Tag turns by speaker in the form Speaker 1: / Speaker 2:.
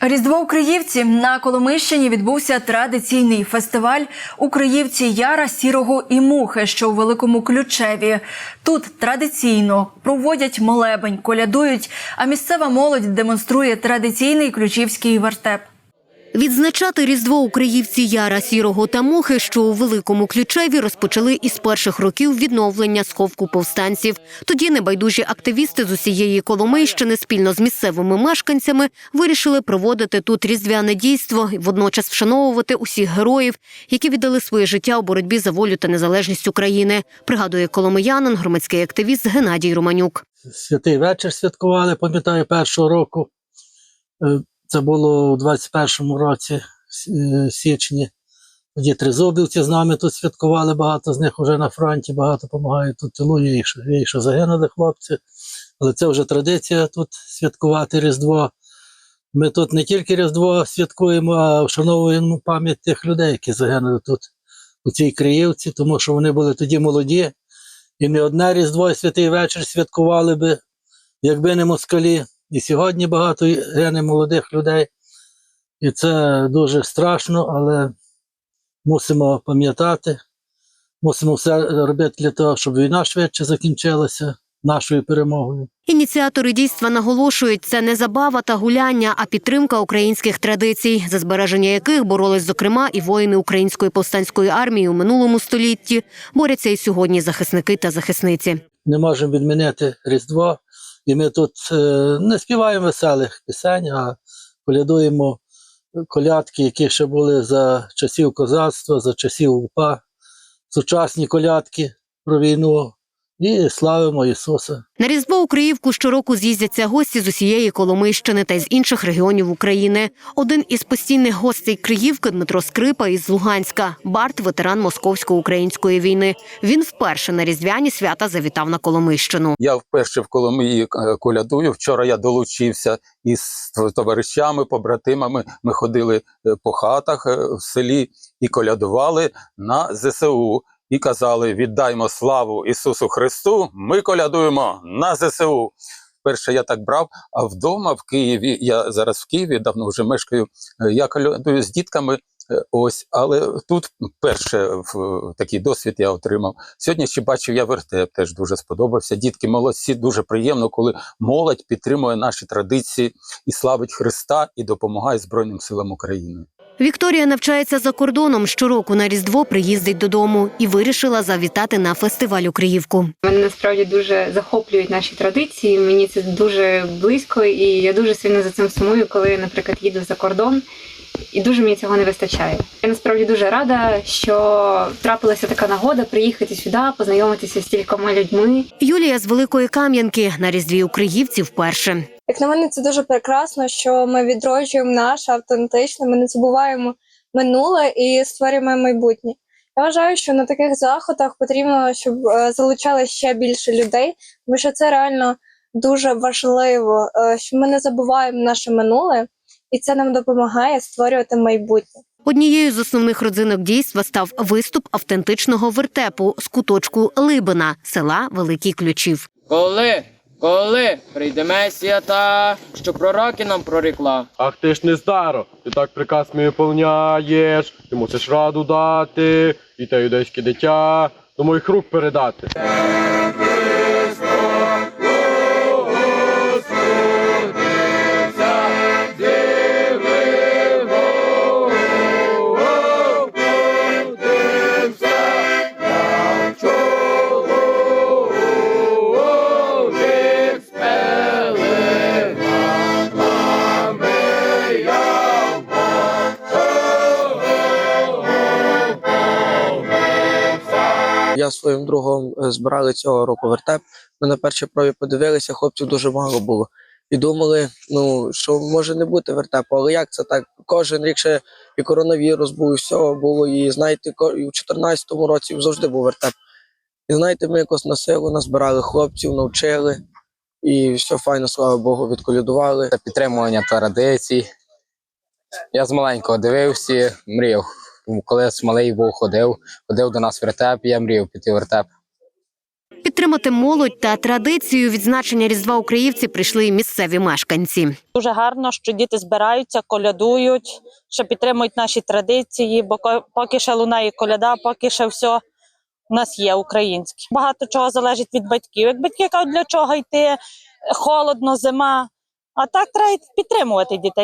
Speaker 1: Різдво у Криївці на Коломищині відбувся традиційний фестиваль у Криївці Яра, Сірого і Мухи, що у Великому Ключеві. Тут традиційно проводять молебень, колядують, а місцева молодь демонструє традиційний ключівський вертеп.
Speaker 2: Відзначати Різдво у Криївці Яра, Сірого та Мухи, що у Великому Ключеві розпочали із перших років відновлення сховку повстанців. Тоді небайдужі активісти з усієї Коломийщини спільно з місцевими мешканцями вирішили проводити тут різдвяне дійство і водночас вшановувати усіх героїв, які віддали своє життя у боротьбі за волю та незалежність України. Пригадує коломиянин, громадський активіст Геннадій Романюк.
Speaker 3: святий вечір святкували, пам'ятаю, першого року. Це було у 21-му році, е, січні. Тоді тризубівці з нами тут святкували, багато з них вже на фронті, багато допомагають тут цілую їх, їх, що загинули хлопці. Але це вже традиція тут святкувати Різдво. Ми тут не тільки Різдво святкуємо, а вшановуємо пам'ять тих людей, які загинули тут у цій Криївці, тому що вони були тоді молоді. І не одне Різдво і святий вечір святкували би, якби не москалі. І сьогодні багато гине молодих людей. І це дуже страшно, але мусимо пам'ятати, мусимо все робити для того, щоб війна швидше закінчилася нашою перемогою.
Speaker 2: Ініціатори дійства наголошують, це не забава та гуляння, а підтримка українських традицій, за збереження яких боролись зокрема і воїни української повстанської армії у минулому столітті. Борються і сьогодні захисники та захисниці.
Speaker 3: Не можемо відмінити Різдво, і ми тут е, не співаємо веселих пісень, а колядуємо колядки, які ще були за часів козацтва, за часів УПА, сучасні колядки про війну, і славимо Ісуса.
Speaker 2: На різдво у Криївку щороку з'їздяться гості з усієї Коломийщини та з інших регіонів України. Один із постійних гостей Криївки Дмитро Скрипа із Луганська, Барт, ветеран московсько-української війни. Він вперше на різдвяні свята завітав на Коломийщину.
Speaker 4: Я вперше в Коломиї е, колядую. Вчора я долучився із товаришами, побратимами. Ми ходили е, по хатах е, в селі і колядували на ЗСУ. І казали: віддаймо славу Ісусу Христу. Ми колядуємо на ЗСУ. Перше я так брав, а вдома в Києві, я зараз в Києві давно вже мешкаю. е, Я колядую з дітками. е, Ось, але тут перше в такий досвід я отримав. Сьогодні ще бачив я вертеп, теж дуже сподобався. Дітки молодці, дуже приємно, коли молодь підтримує наші традиції і славить Христа і допомагає Збройним силам України.
Speaker 2: Вікторія навчається за кордоном. Щороку на різдво приїздить додому і вирішила завітати на фестиваль у Криївку.
Speaker 5: Мене насправді дуже захоплюють наші традиції. Мені це дуже близько, і я дуже сильно за цим сумую, коли, наприклад, їду за кордон. І дуже мені цього не вистачає. Я насправді дуже рада, що трапилася така нагода приїхати сюди, познайомитися з стількома людьми.
Speaker 2: Юлія з Великої Кам'янки на різдві у Криївці вперше.
Speaker 6: Як на мене, це дуже прекрасно, що ми відроджуємо наше автентичне, ми не забуваємо минуле і створюємо майбутнє. Я вважаю, що на таких заходах потрібно, щоб е, залучали ще більше людей, тому що це реально дуже важливо, е, що ми не забуваємо наше минуле, і це нам допомагає створювати майбутнє.
Speaker 2: Однією з основних родзинок дійства став виступ автентичного вертепу з куточку Либина, села Великий Ключів.
Speaker 7: Коли, коли прийде Месія та, що пророки нам прорекла.
Speaker 8: Ах ти ж не старо, ти так приказ мій виповняєш, ти мусиш раду дати, і те юдейське дитя до моїх рук передати.
Speaker 9: Я своїм другом е, збирали цього року вертеп. Ми на першій пробі подивилися, хлопців дуже мало було. І думали, ну що може не бути вертепу, але як це так? Кожен рік ще і коронавірус був, і все було. І знаєте, і в 2014 році завжди був вертеп. І знаєте, ми якось на силу назбирали хлопців, навчили, і все файно, слава Богу, відколядували.
Speaker 10: Це підтримування традицій. Я з маленького дивився, мріяв. Коли малий був ходив, ходив до нас в вертеп, я мріяв піти в вертеп.
Speaker 2: Підтримати молодь та традицію відзначення Різдва Українці прийшли й місцеві мешканці.
Speaker 11: Дуже гарно, що діти збираються, колядують, що підтримують наші традиції, бо поки ще лунає коляда, поки ще все у нас є українське. Багато чого залежить від батьків. Як батьки кажуть, для чого йти, холодно, зима. А так треба підтримувати дітей.